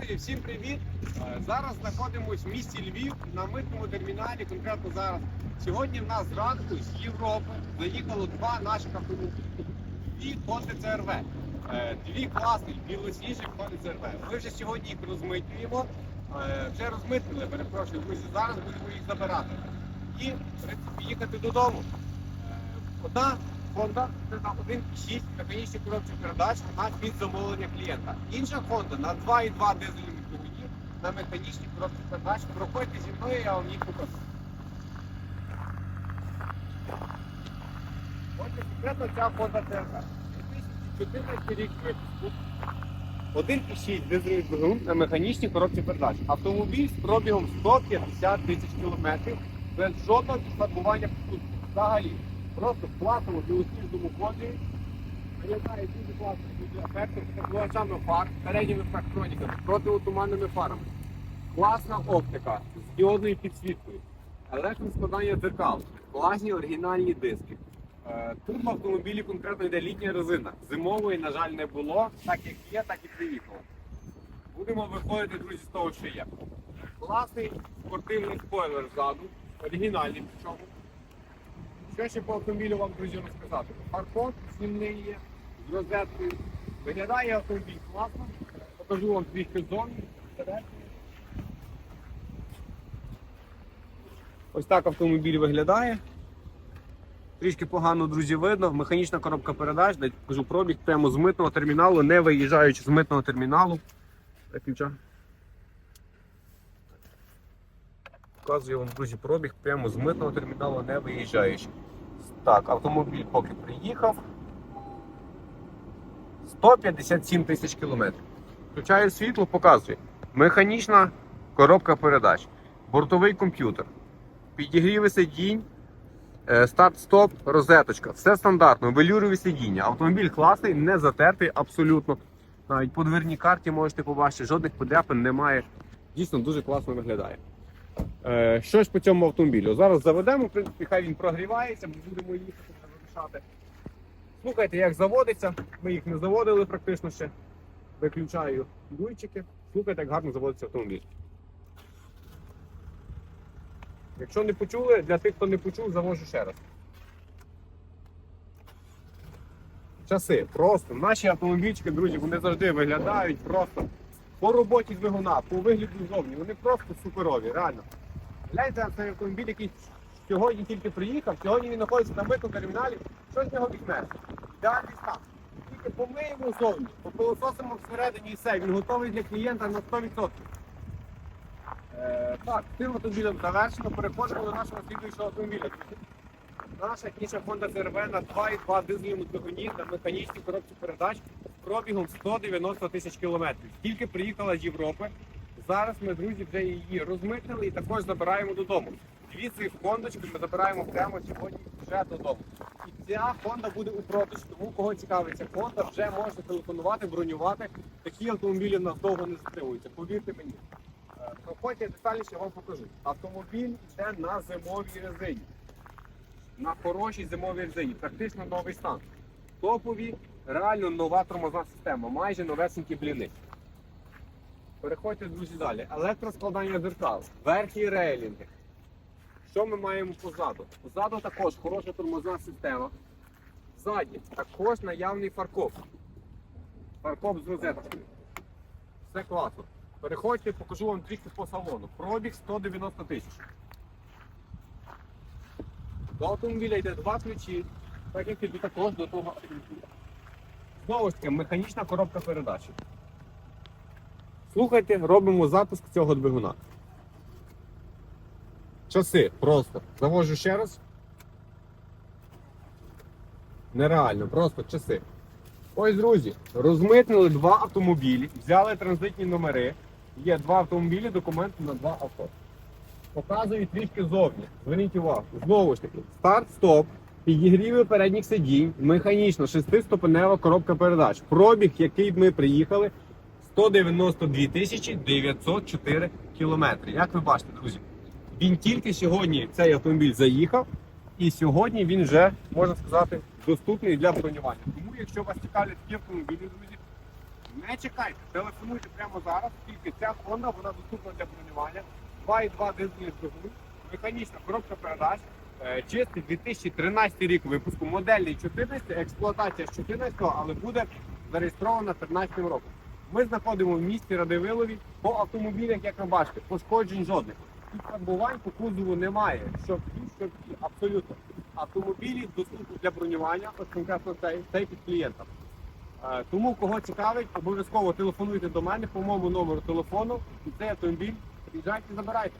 Е, Зараз знаходимося в місті Львів на митному терміналі. Конкретно зараз. Сьогодні в нас зранку з Європи заїхало два наших автомобілі. Дві Honda CRV. Е, Дві класні білосніжі Honda CRV. Ми вже сьогодні їх розмитнюємо. Е, Вже розмитнили, перепрошую, друзі. Зараз будемо їх забирати. І в додому. Е, Одна Honda на 1,6 механічні коробці передач на під замовлення клієнта. Інша Honda на 2,2 дизельному двигуні на механічній коробці передач. Проходьте зі мною, я вам їх покажу. Ось конкретно ця Honda CRV. 2014 рік випуску. 1,6 дизельний двигун на механічній коробці передач. Автомобіль з пробігом 150 тисяч кілометрів без жодного підфарбування продукту. Взагалі, просто класному білосніжному кольорі. Виглядає дуже класно, дуже з тепловачами фар, передніми фрактроніками, протиотуманними фарами. Класна оптика з діодною підсвіткою, електроскладання дзеркал, класні оригінальні диски. Е, Тут в автомобілі конкретно йде літня резина. Зимової, на жаль, не було. Так як є, так і приїхало. Будемо виходити, друзі, з того, що є. Класний спортивний спойлер ззаду, оригінальний причому. Що ще по автомобілю вам, друзі, розказати? Фаркоп знімний є, з розеткою. Виглядає автомобіль класно. Покажу вам трішки зовні. Ось так автомобіль виглядає. Трішки погано, друзі, видно. Механічна коробка передач, кажу пробіг прямо з митного терміналу, не виїжджаючи з митного терміналу. Так, Показую вам, друзі, пробіг прямо з митного терміналу, не виїжджаючи. Так, автомобіль поки приїхав. 157 тисяч кілометрів. Включаю світло, показує. Механічна коробка передач, бортовий комп'ютер, підігріви сидінь, е, старт-стоп, розеточка. Все стандартно, велюрові сидіння. Автомобіль класний, не затертий абсолютно. Навіть по дверній карті можете побачити, жодних подряпин немає. Дійсно дуже класно виглядає. Е, що ж по цьому автомобілю? Зараз заведемо, в принципі, хай він прогрівається, ми будемо їхати не. Слухайте, як заводиться. Ми їх не заводили практично ще. Виключаю дуйчики. Слухайте, як гарно заводиться автомобіль. Якщо не почули, для тих, хто не почув, завожу ще раз. Часи. Просто наші автомобільчики, друзі, вони завжди виглядають просто по роботі двигуна, по вигляду зовні. Вони просто суперові, реально. Гляньте на цей автомобіль, який сьогодні тільки приїхав, сьогодні він знаходиться на митному терміналі. Що з нього візьмеш? Ідеальний стан. Тільки помиємо зовні, попилососимо всередині і все. Він готовий для клієнта на 100%. Е, так, цим автомобілем завершено. Переходимо до нашого слідуючого автомобіля. Наша інша Honda CRV на 2,2 дизельному двигуні на механічній коробці передач пробігом 190 тисяч кілометрів. Тільки приїхала з Європи. Зараз ми, друзі, вже її розмитнили і також забираємо додому. Дві цих хондочки ми забираємо прямо сьогодні вже додому. І ця Honda буде у продажі. Тому кого цікавиться Honda, вже можете телефонувати, бронювати. Такі автомобілі в нас довго не затримуються. Повірте мені. Е, Проходьте я детальніше вам покажу. Автомобіль йде на зимовій резині. На хорошій зимовій резині. Практично новий стан. Топові, реально нова тормозна система, майже новесенькі бліни. Переходьте, друзі, далі. Електроскладання дзеркал, верхні рейлінги. Що ми маємо позаду? Позаду також хороша тормозна система. Ззаді також наявний фаркоп. Фаркоп з розеткою. Все класно. Переходьте, покажу вам трішки по салону. Пробіг 190 тисяч. До автомобіля йде два ключі, так як і також до того автомобіля. Знову ж таки, механічна коробка передач. Слухайте, робимо запуск цього двигуна. Часи просто. Завожу ще раз. Нереально, просто часи. Ось, друзі, розмитнили два автомобілі, взяли транзитні номери. Є два автомобілі, документи на два авто. Показую трішки зовні. Зверніть увагу. Знову ж таки, старт-стоп, підігріви передніх сидінь, механічно, шестиступенева коробка передач. Пробіг, який ми приїхали, 192 тисячі 904 кілометри. Як ви бачите, друзі, він тільки сьогодні цей автомобіль заїхав, і сьогодні він вже, можна сказати, доступний для бронювання. Тому, якщо вас цікавлять такі автомобілі, друзі, Не чекайте, телефонуйте прямо зараз, тільки ця Honda, вона доступна для бронювання. 2,2 дизельний двигун, механічна коробка передач, е, чистий 2013 рік випуску, модельний 14, експлуатація з 14, але буде зареєстрована 13 роком. Ми знаходимо в місті Радивилові по автомобілях, як ви бачите, пошкоджень жодних. І фарбувань по кузову немає. Що всі, що всі, абсолютно. Автомобілі доступні для бронювання, ось конкретно цей, цей під клієнтом. Е, Тому кого цікавить, обов'язково телефонуйте до мене по моєму номеру телефону. І цей автомобіль приїжджайте, забирайте.